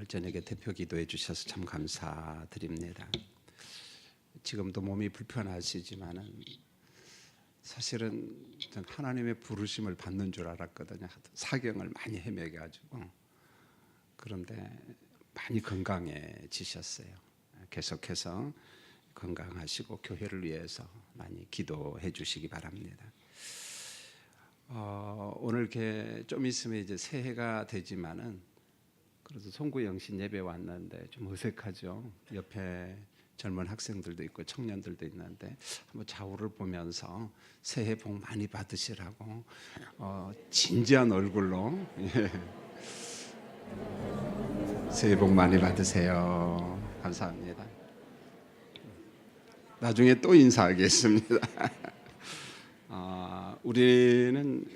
오늘 저녁에 대표 기도해 주셔서 참 감사드립니다. 지금도 몸이 불편하시지만은 사실은 전 하나님의 부르심을 받는 줄 알았거든요. 사경을 많이 헤매게 가지고 그런데 많이 건강해지셨어요. 계속해서 건강하시고 교회를 위해서 많이 기도해 주시기 바랍니다. 어, 오늘 좀 있으면 이제 새해가 되지만은 그래도 송구 영신 예배 왔는데 좀 어색하죠. 옆에 젊은 학생들도 있고 청년들도 있는데 한번 좌우를 보면서 새해 복 많이 받으시라고 어, 진지한 얼굴로 예. 새해 복 많이 받으세요. 감사합니다. 나중에 또 인사하겠습니다. 아, 우리는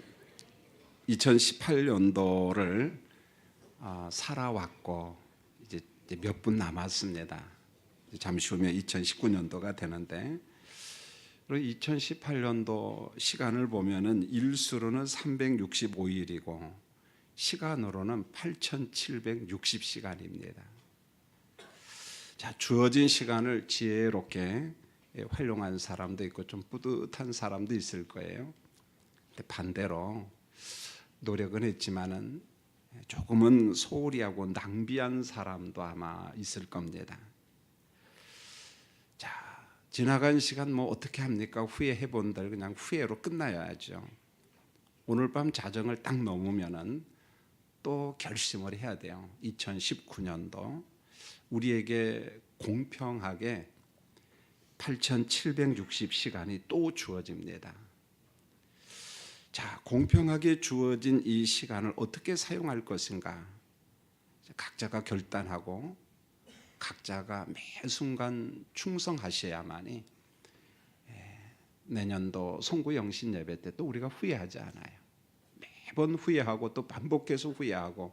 2018년도를 아, 살아왔고 이제, 몇 분 남았습니다. 잠시 후면 2019년도가 되는데 2018년도 시간을 보면은 일수로는 365일이고 시간으로는 8,760시간입니다. 자, 주어진 시간을 지혜롭게 활용한 사람도 있고 좀 뿌듯한 사람도 있을 거예요. 반대로 노력은 했지만은 조금은 소홀히 하고 낭비한 사람도 아마 있을 겁니다. 자, 지나간 시간 뭐 어떻게 합니까? 후회해 본들 그냥 후회로 끝나야죠. 오늘 밤 자정을 딱 넘으면은 또 결심을 해야 돼요. 2019년도 우리에게 공평하게 8,760시간이 또 주어집니다. 자, 공평하게 주어진 이 시간을 어떻게 사용할 것인가? 각자가 결단하고 각자가 매 순간 충성하셔야만이 예, 내년도 송구 영신 예배 때 또 우리가 후회하지 않아요. 매번 후회하고 또 반복해서 후회하고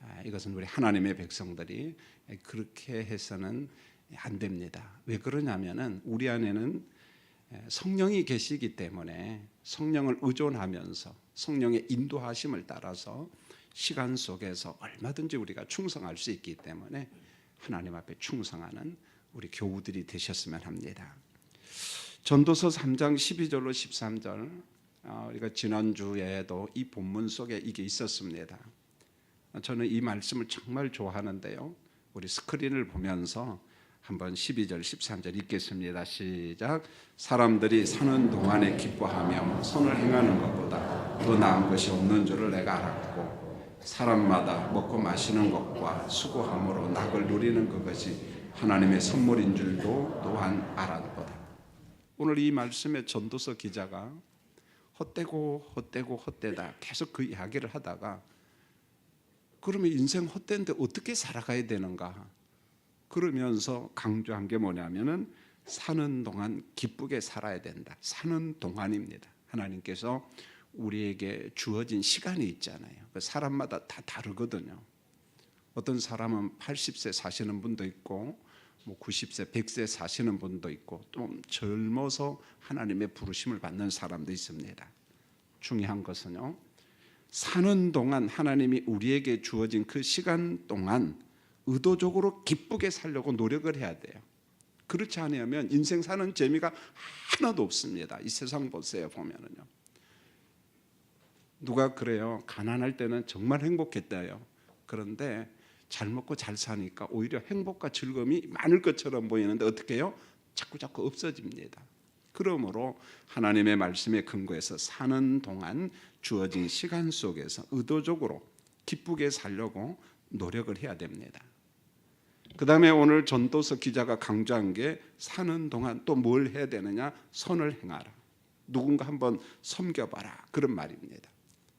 아, 이것은 우리 하나님의 백성들이 그렇게 해서는 안 됩니다. 왜 그러냐면은 우리 안에는 성령이 계시기 때문에 성령을 의존하면서 성령의 인도하심을 따라서 시간 속에서 얼마든지 우리가 충성할 수 있기 때문에 하나님 앞에 충성하는 우리 교우들이 되셨으면 합니다. 전도서 3장 12절로 13절 어, 우리가 지난주에도 이 본문 속에 이게 있었습니다. 저는 이 말씀을 정말 좋아하는데요. 우리 스크린을 보면서 한번 12절 13절 읽겠습니다. 시작. 사람들이 사는 동안에 기뻐하며 선을 행하는 것보다 더 나은 것이 없는 줄을 내가 알았고 사람마다 먹고 마시는 것과 수고함으로 낙을 누리는 그것이 하나님의 선물인 줄도 또한 알았도다. 오늘 이 말씀에 전도서 기자가 헛되고 헛되고 헛되다 계속 그 이야기를 하다가 그러면 인생 헛된데 어떻게 살아가야 되는가? 그러면서 강조한 게 뭐냐면은 사는 동안 기쁘게 살아야 된다. 사는 동안입니다. 하나님께서 우리에게 주어진 시간이 있잖아요. 그 사람마다 다 다르거든요. 어떤 사람은 80세 사시는 분도 있고 뭐 90세, 100세 사시는 분도 있고 좀 젊어서 하나님의 부르심을 받는 사람도 있습니다. 중요한 것은요. 사는 동안 하나님이 우리에게 주어진 그 시간 동안 의도적으로 기쁘게 살려고 노력을 해야 돼요. 그렇지 않으면 인생 사는 재미가 하나도 없습니다. 이 세상 보세요 보면은요. 누가 그래요? 가난할 때는 정말 행복했대요. 그런데 잘 먹고 잘 사니까 오히려 행복과 즐거움이 많을 것처럼 보이는데 어떻게 해요? 자꾸 자꾸 없어집니다. 그러므로 하나님의 말씀에 근거해서 사는 동안 주어진 시간 속에서 의도적으로 기쁘게 살려고 노력을 해야 됩니다. 그 다음에 오늘 전도서 기자가 강조한 게 사는 동안 또 뭘 해야 되느냐? 선을 행하라. 누군가 한번 섬겨 봐라. 그런 말입니다.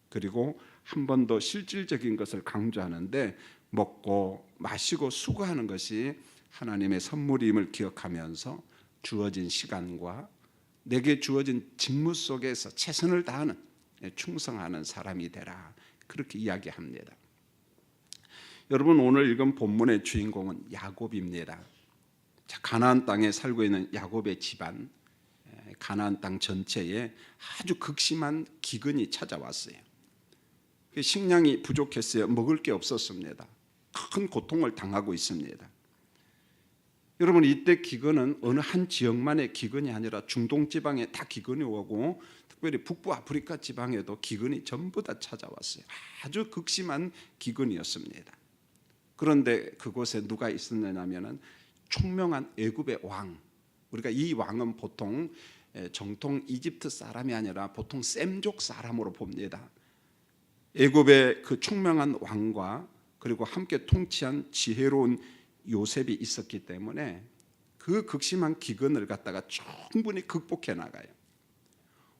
그리고 한 번 더 실질적인 것을 강조하는데 먹고 마시고 수고하는 것이 하나님의 선물임을 기억하면서 주어진 시간과 내게 주어진 직무 속에서 최선을 다하는 충성하는 사람이 되라. 그렇게 이야기합니다. 여러분 오늘 읽은 본문의 주인공은 야곱입니다. 가나안 땅에 살고 있는 야곱의 집안, 가나안 땅 전체에 아주 극심한 기근이 찾아왔어요. 식량이 부족했어요. 먹을 게 없었습니다. 큰 고통을 당하고 있습니다. 여러분 이때 기근은 어느 한 지역만의 기근이 아니라 중동 지방에 다 기근이 오고 특별히 북부 아프리카 지방에도 기근이 전부 다 찾아왔어요. 아주 극심한 기근이었습니다. 그런데 그곳에 누가 있었느냐면은 총명한 애굽의 왕. 우리가 이 왕은 보통 에, 정통 이집트 사람이 아니라 보통 셈족 사람으로 봅니다. 애굽의 그 총명한 왕과 그리고 함께 통치한 지혜로운 요셉이 있었기 때문에 그 극심한 기근을 갖다가 충분히 극복해 나가요.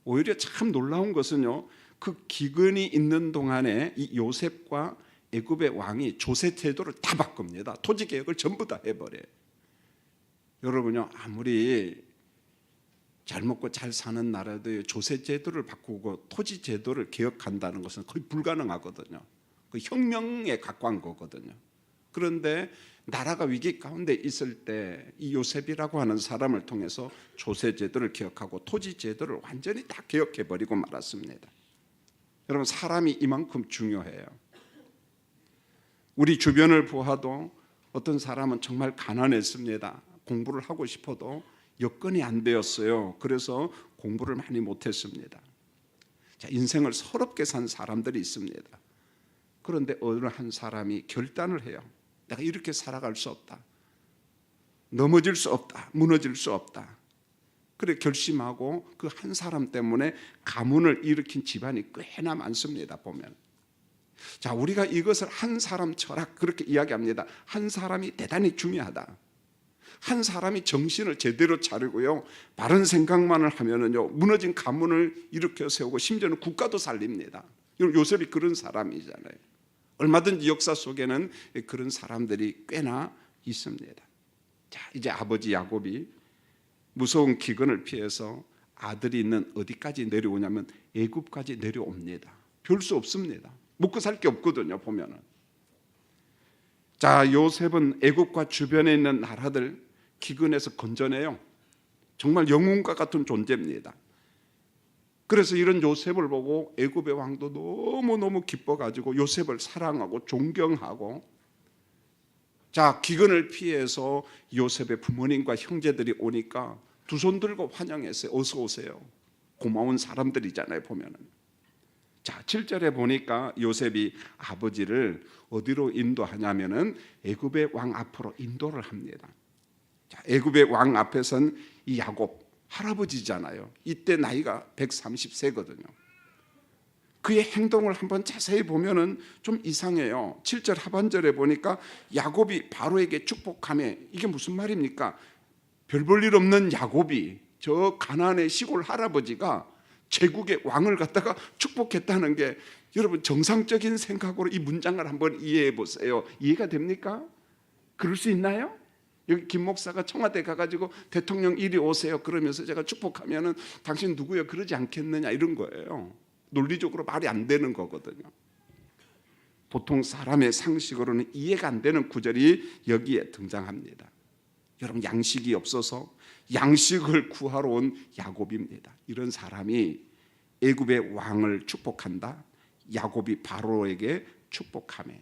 오히려 참 놀라운 것은요. 그 기근이 있는 동안에 이 요셉과 애굽의 왕이 조세 제도를 다 바꿉니다. 토지 개혁을 전부 다 해버려요. 여러분요 아무리 잘 먹고 잘 사는 나라도 조세 제도를 바꾸고 토지 제도를 개혁한다는 것은 거의 불가능하거든요. 그 혁명에 가까운 거거든요. 그런데 나라가 위기 가운데 있을 때 이 요셉이라고 하는 사람을 통해서 조세 제도를 개혁하고 토지 제도를 완전히 다 개혁해 버리고 말았습니다. 여러분 사람이 이만큼 중요해요. 우리 주변을 보아도 어떤 사람은 정말 가난했습니다. 공부를 하고 싶어도 여건이 안 되었어요. 그래서 공부를 많이 못했습니다. 자, 인생을 서럽게 산 사람들이 있습니다. 그런데 어느 한 사람이 결단을 해요. 내가 이렇게 살아갈 수 없다. 넘어질 수 없다. 무너질 수 없다. 그래 결심하고 그 한 사람 때문에 가문을 일으킨 집안이 꽤나 많습니다. 보면. 자, 우리가 이것을 한 사람 철학 그렇게 이야기합니다. 한 사람이 대단히 중요하다. 한 사람이 정신을 제대로 차리고요. 바른 생각만을 하면은요. 무너진 가문을 일으켜 세우고 심지어는 국가도 살립니다. 요셉이 그런 사람이잖아요. 얼마든지 역사 속에는 그런 사람들이 꽤나 있습니다. 자, 이제 아버지 야곱이 무서운 기근을 피해서 아들이 있는 어디까지 내려오냐면 애굽까지 내려옵니다. 별 수 없습니다. 먹고 살 게 없거든요, 보면은. 자, 요셉은 애굽과 주변에 있는 나라들 기근에서 건져내요. 정말 영웅과 같은 존재입니다. 그래서 이런 요셉을 보고 애굽의 왕도 너무너무 기뻐 가지고 요셉을 사랑하고 존경하고 자, 기근을 피해서 요셉의 부모님과 형제들이 오니까 두 손 들고 환영했어요. 어서 오세요. 고마운 사람들이잖아요, 보면은. 자, 7절에 보니까 요셉이 아버지를 어디로 인도하냐면은 애굽의 왕 앞으로 인도를 합니다. 자, 애굽의 왕 앞에선 이 야곱 할아버지잖아요. 이때 나이가 130세거든요. 그의 행동을 한번 자세히 보면은 좀 이상해요. 7절 하반절에 보니까 야곱이 바로에게 축복하며 이게 무슨 말입니까? 별 볼 일 없는 야곱이 저 가나안의 시골 할아버지가 제국의 왕을 갖다가 축복했다는 게 여러분 정상적인 생각으로 이 문장을 한번 이해해 보세요. 이해가 됩니까? 그럴 수 있나요? 여기 김 목사가 청와대 가가지고 대통령 이리 오세요. 그러면서 제가 축복하면은 당신 누구요? 그러지 않겠느냐 이런 거예요. 논리적으로 말이 안 되는 거거든요. 보통 사람의 상식으로는 이해가 안 되는 구절이 여기에 등장합니다. 여러분 양식이 없어서 양식을 구하러 온 야곱입니다. 이런 사람이 애굽의 왕을 축복한다. 야곱이 바로에게 축복하매.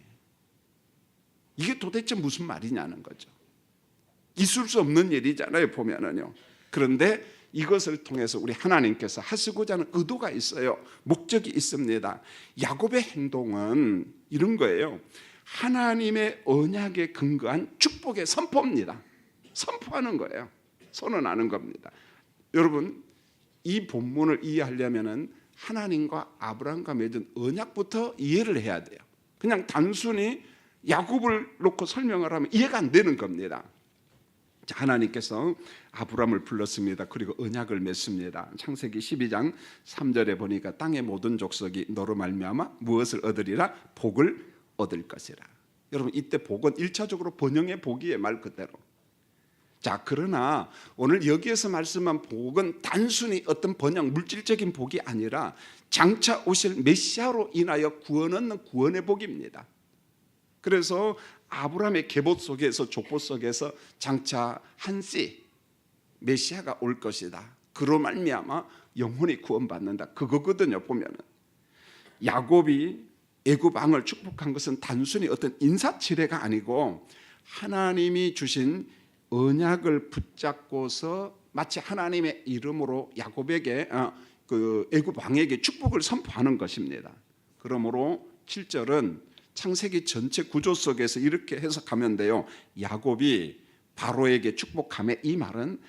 이게 도대체 무슨 말이냐는 거죠. 있을 수 없는 일이잖아요, 보면은요. 그런데 이것을 통해서 우리 하나님께서 하시고자 하는 의도가 있어요. 목적이 있습니다. 야곱의 행동은 이런 거예요. 하나님의 언약에 근거한 축복의 선포입니다. 선포하는 거예요. 선언하는 겁니다. 여러분, 이 본문을 이해하려면은 하나님과 아브라함과 맺은 언약부터 이해를 해야 돼요. 그냥 단순히 야곱을 놓고 설명을 하면 이해가 안 되는 겁니다. 자, 하나님께서 아브라함을 불렀습니다. 그리고 언약을 맺습니다. 창세기 12장 3절에 보니까 땅의 모든 족속이 너로 말미암아 무엇을 얻으리라 복을 얻을 것이라. 여러분 이때 복은 1차적으로 번영의 복이에요 말 그대로. 자 그러나 오늘 여기에서 말씀한 복은 단순히 어떤 번영 물질적인 복이 아니라 장차 오실 메시아로 인하여 구원 얻는 구원의 복입니다. 그래서 아브라함의 계보 속에서 족보 속에서 장차 한씨 메시아가 올 것이다. 그로 말미암아 영혼이 구원받는다. 그거거든요. 보면은 야곱이 애굽 왕을 축복한 것은 단순히 어떤 인사치레가 아니고 하나님이 주신 언약을 붙잡고서 마치 하나님의 이름으로 야곱에게 어, 그 애굽 왕에게 축복을 선포하는 것입니다. 그러므로 7절은 창세기 전체 구조 속에서 이렇게 해석하면 돼요. 야곱이 바로에게 축복함에 이 말은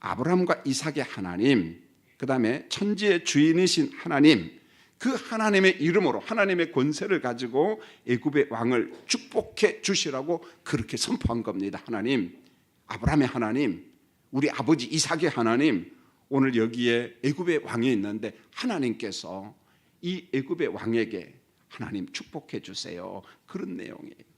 아브라함과 이삭의 하나님, 그다음에 천지의 주인이신 하나님, 그 하나님의 이름으로 하나님의 권세를 가지고 애굽의 왕을 축복해 주시라고 그렇게 선포한 겁니다. 하나님, 아브라함의 하나님, 우리 아버지 이삭의 하나님, 오늘 여기에 애굽의 왕이 있는데 하나님께서 이 애굽의 왕에게 하나님 축복해 주세요. 그런 내용이에요.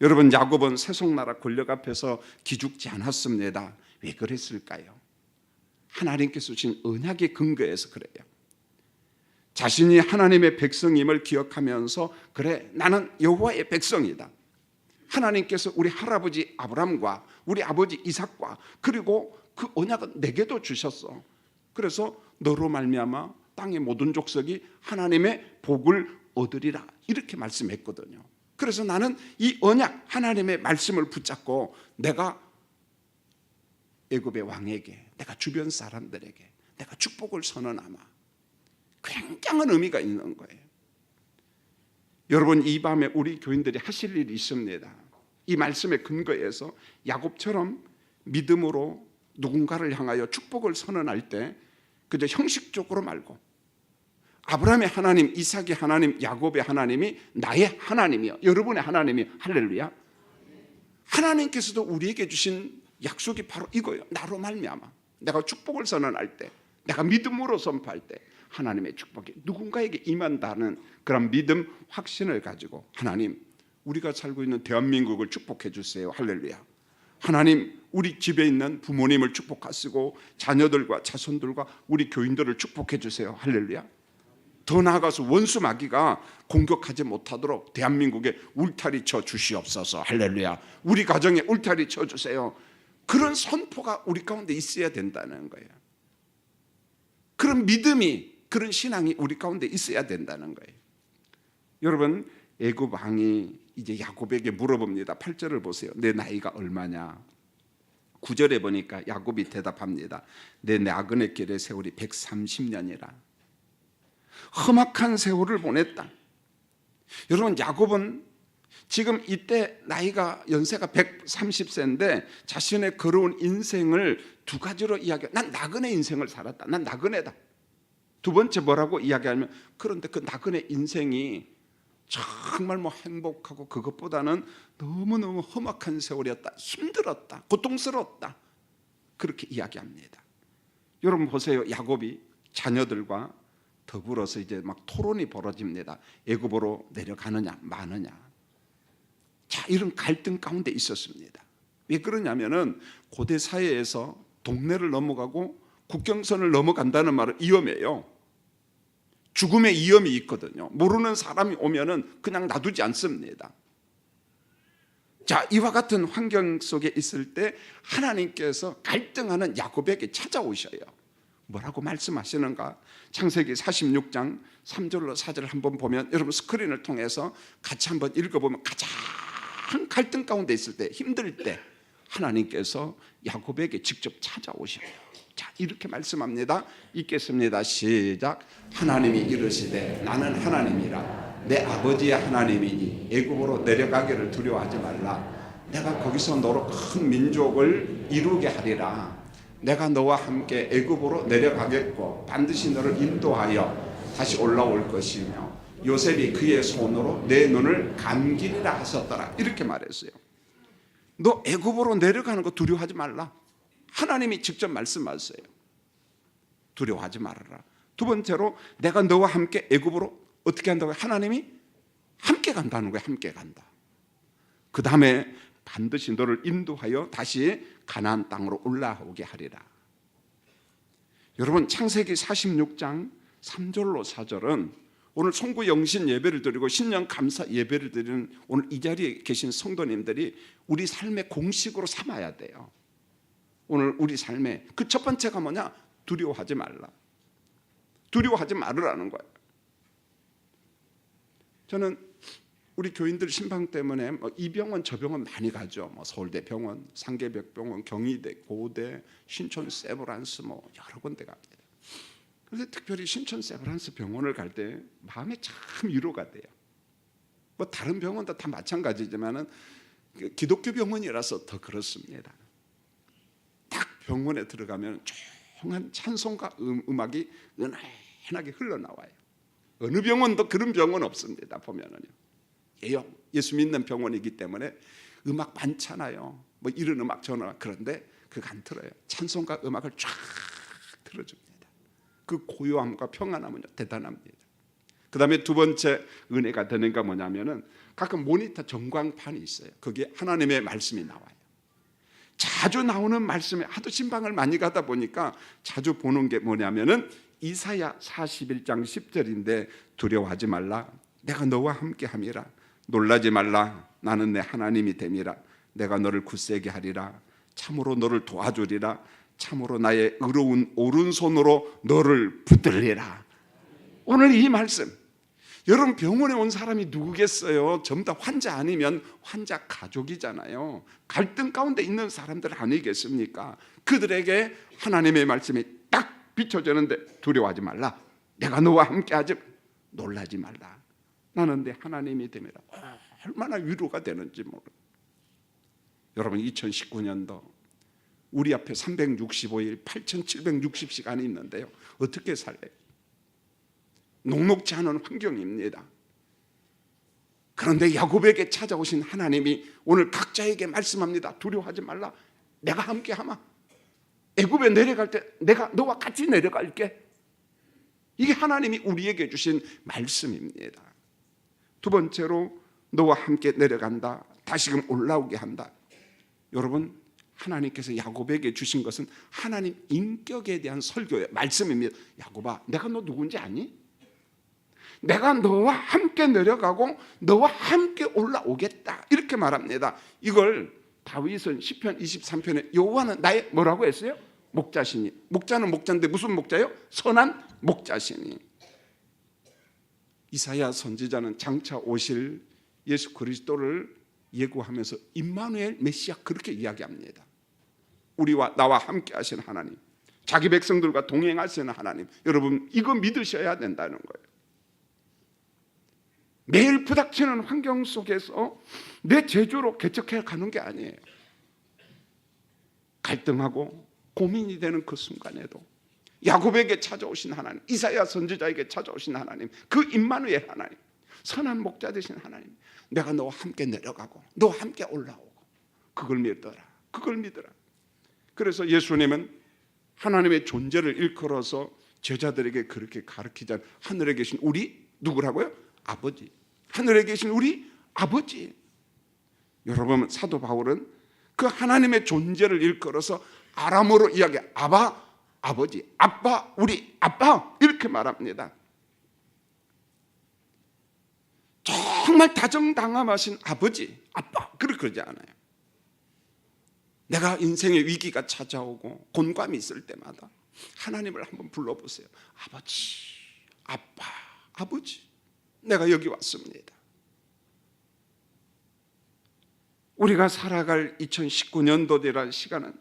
여러분 야곱은 세속 나라 권력 앞에서 기죽지 않았습니다. 왜 그랬을까요? 하나님께서 주신 언약의 근거에서 그래요. 자신이 하나님의 백성임을 기억하면서 그래 나는 여호와의 백성이다. 하나님께서 우리 할아버지 아브람과 우리 아버지 이삭과 그리고 그 언약은 내게도 주셨어. 그래서 너로 말미암아 땅의 모든 족속이 하나님의 복을 얻으리라 이렇게 말씀했거든요. 그래서 나는 이 언약 하나님의 말씀을 붙잡고 내가 애굽의 왕에게 내가 주변 사람들에게 내가 축복을 선언하마 굉장한 의미가 있는 거예요. 여러분 이 밤에 우리 교인들이 하실 일이 있습니다. 이 말씀의 근거에서 야곱처럼 믿음으로 누군가를 향하여 축복을 선언할 때 그저 형식적으로 말고 아브라함의 하나님, 이삭의 하나님, 야곱의 하나님이 나의 하나님이요. 여러분의 하나님이 할렐루야. 하나님께서도 우리에게 주신 약속이 바로 이거예요. 나로 말미암아. 내가 축복을 선언할 때, 내가 믿음으로 선포할 때 하나님의 축복이 누군가에게 임한다는 그런 믿음, 확신을 가지고 하나님, 우리가 살고 있는 대한민국을 축복해 주세요. 할렐루야. 하나님, 우리 집에 있는 부모님을 축복하시고 자녀들과 자손들과 우리 교인들을 축복해 주세요. 할렐루야. 더 나아가서 원수 마귀가 공격하지 못하도록 대한민국에 울타리 쳐 주시옵소서. 할렐루야. 우리 가정에 울타리 쳐 주세요. 그런 선포가 우리 가운데 있어야 된다는 거예요. 그런 믿음이 그런 신앙이 우리 가운데 있어야 된다는 거예요. 여러분 애굽 왕이 이제 야곱에게 물어봅니다. 8절을 보세요. 내 나이가 얼마냐? 9절에 보니까 야곱이 대답합니다. 내 나그네 길의 세월이 130년이라. 험악한 세월을 보냈다. 여러분 야곱은 지금 이때 나이가 연세가 130세인데 자신의 걸어온 인생을 두 가지로 이야기해. 난 나그네 인생을 살았다. 난 나그네다. 두 번째 뭐라고 이야기하면 그런데 그 나그네 인생이 정말 뭐 행복하고 그것보다는 너무너무 험악한 세월이었다. 힘들었다. 고통스러웠다. 그렇게 이야기합니다. 여러분 보세요. 야곱이 자녀들과 더불어서 이제 막 토론이 벌어집니다. 애굽으로 내려가느냐 마느냐. 자, 이런 갈등 가운데 있었습니다. 왜 그러냐면은 고대 사회에서 동네를 넘어가고 국경선을 넘어간다는 말은 위험해요. 죽음의 위험이 있거든요. 모르는 사람이 오면은 그냥 놔두지 않습니다. 자, 이와 같은 환경 속에 있을 때 하나님께서 갈등하는 야곱에게 찾아오셔요. 뭐라고 말씀하시는가? 창세기 46장 3절로 4절 한번 보면 여러분 스크린을 통해서 같이 한번 읽어보면 가장 갈등 가운데 있을 때 힘들 때 하나님께서 야곱에게 직접 찾아오셔요. 자 이렇게 말씀합니다. 읽겠습니다. 시작. 하나님이 이르시되 나는 하나님이라 내 아버지의 하나님이니 애굽으로 내려가기를 두려워하지 말라. 내가 거기서 너로 큰 민족을 이루게 하리라. 내가 너와 함께 애굽으로 내려가겠고 반드시 너를 인도하여 다시 올라올 것이며 요셉이 그의 손으로 내 눈을 감기리라 하셨더라 이렇게 말했어요. 너 애굽으로 내려가는 거 두려워하지 말라. 하나님이 직접 말씀하세요. 두려워하지 말아라. 두 번째로 내가 너와 함께 애굽으로 어떻게 한다고 하나님이 함께 간다는 거예요. 함께 간다. 그 다음에 반드시 너를 인도하여 다시 가나안 땅으로 올라오게 하리라. 여러분 창세기 46장 3절로 4절은 오늘 송구 영신 예배를 드리고 신년 감사 예배를 드리는 오늘 이 자리에 계신 성도님들이 우리 삶의 공식으로 삼아야 돼요. 오늘 우리 삶에 그첫 번째가 뭐냐? 두려워하지 말라. 두려워하지 말으라는 거예요. 저는 우리 교인들 신방 때문에 뭐이 병원 저 병원 많이 가죠. 뭐 서울대 병원, 상계백병원, 경희대, 고대, 신촌 세브란스 뭐 여러 군데 갑니다. 그런데 특별히 신촌 세브란스 병원을 갈 때 마음에 참 위로가 돼요. 뭐 다른 병원도 다 마찬가지지만은 그 기독교 병원이라서 더 그렇습니다. 딱 병원에 들어가면 조 용한 찬송과 음, 음악이 은은하게 흘러나와요. 어느 병원도 그런 병원 없습니다. 보면은요. 예요. 예수 믿는 병원이기 때문에 음악 많잖아요. 뭐 이런 음악 저런 음악 그런데 그거 안 틀어요. 찬송과 음악을 쫙 틀어줍니다. 그 고요함과 평안함은요 대단합니다. 그 다음에 두 번째 은혜가 되는가 뭐냐면은 가끔 모니터 전광판이 있어요. 거기에 하나님의 말씀이 나와요. 자주 나오는 말씀에 하도 신방을 많이 가다 보니까 자주 보는 게 뭐냐면은 이사야 41장 10절인데 두려워하지 말라. 내가 너와 함께 함이라. 놀라지 말라. 나는 내 하나님이 됨이라. 내가 너를 굳세게 하리라. 참으로 너를 도와주리라. 참으로 나의 의로운 오른손으로 너를 붙들리라. 오늘 이 말씀 여러분 병원에 온 사람이 누구겠어요? 전부 다 환자 아니면 환자 가족이잖아요. 갈등 가운데 있는 사람들 아니겠습니까? 그들에게 하나님의 말씀이 딱 비춰지는데 두려워하지 말라. 내가 너와 함께하지 놀라지 말라. 나는 내 하나님이 됨이라. 얼마나 위로가 되는지 모르. 여러분 2019년도 우리 앞에 365일 8,760시간이 있는데요. 어떻게 살래요? 녹록지 않은 환경입니다. 그런데 야곱에게 찾아오신 하나님이 오늘 각자에게 말씀합니다. 두려워하지 말라. 내가 함께 하마. 애굽에 내려갈 때 내가 너와 같이 내려갈게. 이게 하나님이 우리에게 주신 말씀입니다. 두 번째로 너와 함께 내려간다. 다시금 올라오게 한다. 여러분 하나님께서 야곱에게 주신 것은 하나님 인격에 대한 설교의 말씀입니다. 야곱아, 내가 너 누군지 아니? 내가 너와 함께 내려가고 너와 함께 올라오겠다 이렇게 말합니다. 이걸 다윗은 시편 23편에 여호와는 나의 뭐라고 했어요? 목자시니 목자는 목자인데 무슨 목자요? 선한 목자시니 이사야 선지자는 장차 오실 예수 그리스도를 예고하면서 임마누엘 메시아 그렇게 이야기합니다. 우리와 나와 함께 하신 하나님 자기 백성들과 동행하시는 하나님 여러분 이거 믿으셔야 된다는 거예요. 매일 부닥치는 환경 속에서 내 제주로 개척해 가는 게 아니에요. 갈등하고 고민이 되는 그 순간에도 야곱에게 찾아오신 하나님, 이사야 선지자에게 찾아오신 하나님, 그 임마누엘 하나님, 선한 목자 되신 하나님, 내가 너와 함께 내려가고 너와 함께 올라오고 그걸 믿어라. 그걸 믿어라. 그래서 예수님은 하나님의 존재를 일컬어서 제자들에게 그렇게 가르치자 하늘에 계신 우리 누구라고요? 아버지. 하늘에 계신 우리 아버지. 여러분 사도 바울은 그 하나님의 존재를 일컬어서 아람어로 이야기 아바 아버지 아빠 우리 아빠 이렇게 말합니다. 정말 다정당함하신 아버지 아빠 그렇게 그러지 않아요. 내가 인생의 위기가 찾아오고 곤감이 있을 때마다 하나님을 한번 불러보세요. 아버지 아빠 아버지 내가 여기 왔습니다. 우리가 살아갈 2019년도라는 시간은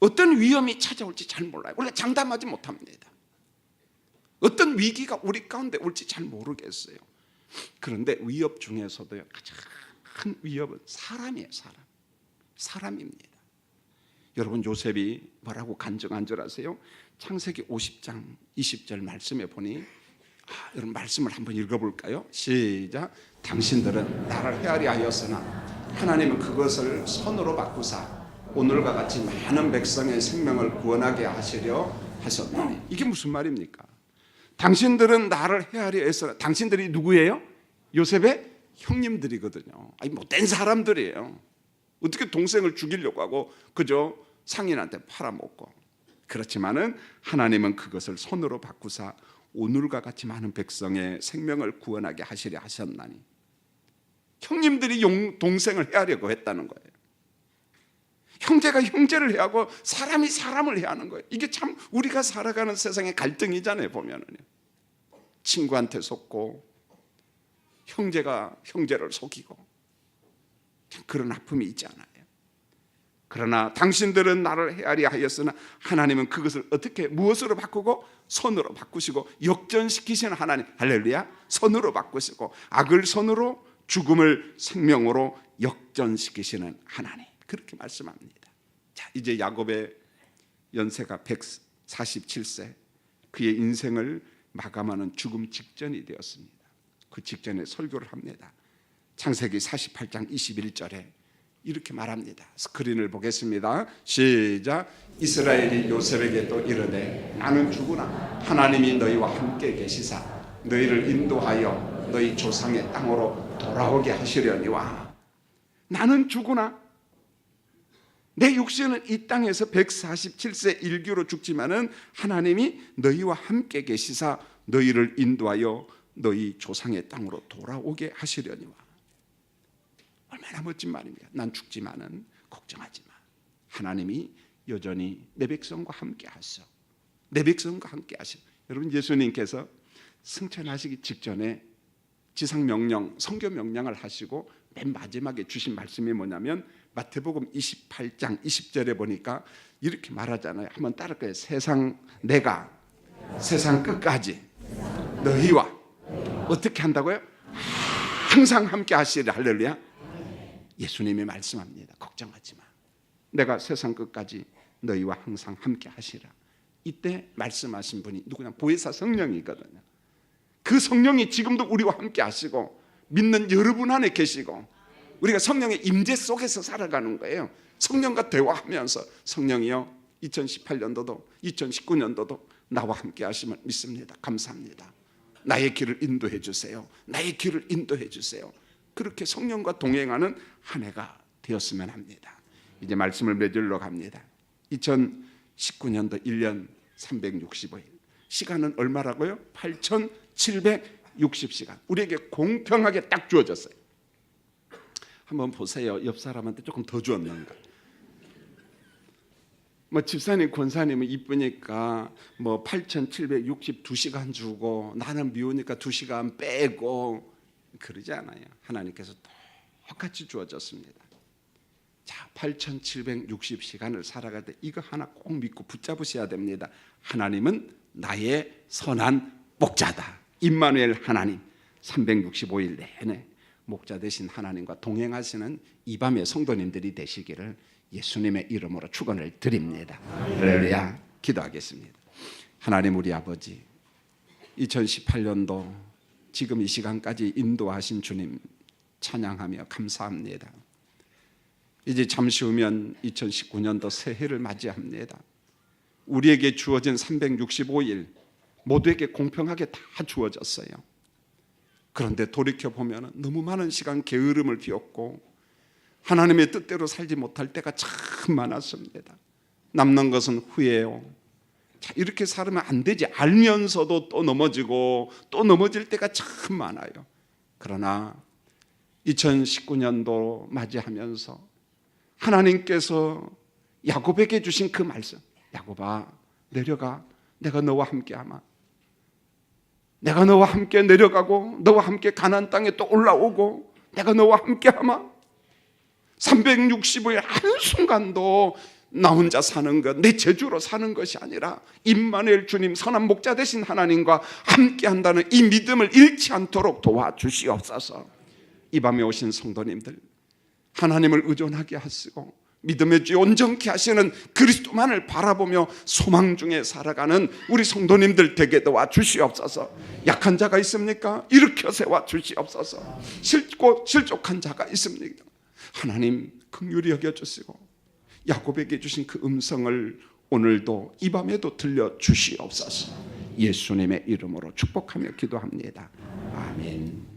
어떤 위험이 찾아올지 잘 몰라요. 우리가 장담하지 못합니다. 어떤 위기가 우리 가운데 올지 잘 모르겠어요. 그런데 위협 중에서도 가장 큰 위협은 사람이에요, 사람. 사람입니다. 여러분 요셉이 뭐라고 간증한 줄 아세요? 창세기 50장 20절 말씀에 보니 아, 여러분 말씀을 한번 읽어볼까요? 시작. 당신들은 나를 헤아리 하였으나 하나님은 그것을 선으로 바꾸사 오늘과 같이 많은 백성의 생명을 구원하게 하시려 하셨나니 이게 무슨 말입니까? 당신들은 나를 헤아리 했으나 당신들이 누구예요? 요셉의 형님들이거든요. 아니 못된 사람들이에요. 어떻게 동생을 죽이려고 하고 그저 상인한테 팔아먹고 그렇지만은 하나님은 그것을 손으로 바꾸사 오늘과 같이 많은 백성의 생명을 구원하게 하시려 하셨나니 형님들이 용, 동생을 해하려고 했다는 거예요. 형제가 형제를 해하고 사람이 사람을 해하는 거예요. 이게 참 우리가 살아가는 세상의 갈등이잖아요. 보면은요. 친구한테 속고 형제가 형제를 속이고 참 그런 아픔이 있지 않아요. 그러나 당신들은 나를 헤아리 하였으나 하나님은 그것을 어떻게 무엇으로 바꾸고 선으로 바꾸시고 역전시키시는 하나님 할렐루야 선으로 바꾸시고 악을 선으로 죽음을 생명으로 역전시키시는 하나님 그렇게 말씀합니다. 자 이제 야곱의 연세가 147세 그의 인생을 마감하는 죽음 직전이 되었습니다. 그 직전에 설교를 합니다. 창세기 48장 21절에 이렇게 말합니다. 스크린을 보겠습니다. 시작. 이스라엘이 요셉에게 또 이르되 나는 죽으나 하나님이 너희와 함께 계시사 너희를 인도하여 너희 조상의 땅으로 돌아오게 하시려니와 나는 죽으나 내 육신은 이 땅에서 147세 일규로 죽지만은 하나님이 너희와 함께 계시사 너희를 인도하여 너희 조상의 땅으로 돌아오게 하시려니와 얼마나 멋진 말입니까? 난 죽지만은 걱정하지 마. 하나님이 여전히 내 백성과 함께 하셔. 내 백성과 함께 하셔. 여러분 예수님께서 승천하시기 직전에 지상 명령, 성교 명령을 하시고 맨 마지막에 주신 말씀이 뭐냐면 마태복음 28장 20절에 보니까 이렇게 말하잖아요. 한번 따를까요? 세상 내가 세상 끝까지 너희와 어떻게 한다고요? 항상 함께 하시리 할렐루야. 예수님이 말씀합니다. 걱정하지 마. 내가 세상 끝까지 너희와 항상 함께 하시라. 이때 말씀하신 분이 누구냐? 보혜사 성령이거든요. 그 성령이 지금도 우리와 함께 하시고 믿는 여러분 안에 계시고 우리가 성령의 임재 속에서 살아가는 거예요. 성령과 대화하면서 성령이요 2018년도도 2019년도도 나와 함께 하심을 믿습니다. 감사합니다. 나의 길을 인도해 주세요. 나의 길을 인도해 주세요. 그렇게 성령과 동행하는 한 해가 되었으면 합니다. 이제 말씀을 맺으러 갑니다. 2019년도 1년 365일. 시간은 얼마라고요? 8,760시간. 우리에게 공평하게 딱 주어졌어요. 한번 보세요. 옆 사람한테 조금 더 주었는가? 뭐 집사님, 권사님은 이쁘니까 뭐 8,762시간 주고 나는 미우니까 2시간 빼고 그러지 않아요. 하나님께서 똑같이 주어졌습니다. 자, 8,760시간을 살아갈 때 이거 하나 꼭 믿고 붙잡으셔야 됩니다. 하나님은 나의 선한 목자다. 임마누엘 하나님 365일 내내 목자 되신 하나님과 동행하시는 이 밤의 성도님들이 되시기를 예수님의 이름으로 축원을 드립니다. 할렐루야. 기도하겠습니다. 하나님 우리 아버지 2018년도 지금 이 시간까지 인도하신 주님 찬양하며 감사합니다. 이제 잠시 후면 2019년도 새해를 맞이합니다. 우리에게 주어진 365일 모두에게 공평하게 다 주어졌어요. 그런데 돌이켜 보면 너무 많은 시간 게으름을 피웠고 하나님의 뜻대로 살지 못할 때가 참 많았습니다. 남는 것은 후회요. 자, 이렇게 살면 안 되지. 알면서도 또 넘어지고 또 넘어질 때가 참 많아요. 그러나 2019년도 맞이하면서 하나님께서 야곱에게 주신 그 말씀. 야곱아, 내려가. 내가 너와 함께 하마. 내가 너와 함께 내려가고 너와 함께 가나안 땅에 또 올라오고 내가 너와 함께 하마. 365일 한순간도 나 혼자 사는 것, 내 제주로 사는 것이 아니라 임마누엘 주님 선한 목자 되신 하나님과 함께 한다는 이 믿음을 잃지 않도록 도와주시옵소서. 이 밤에 오신 성도님들 하나님을 의존하게 하시고 믿음의 주 온전케 하시는 그리스도만을 바라보며 소망 중에 살아가는 우리 성도님들 되게 도와 주시옵소서. 약한 자가 있습니까? 일으켜 세워 주시옵소서. 실고 실족한 자가 있습니까? 하나님 긍휼히 여겨 주시고 야곱에게 주신 그 음성을 오늘도 이 밤에도 들려 주시옵소서. 예수님의 이름으로 축복하며 기도합니다. 아멘.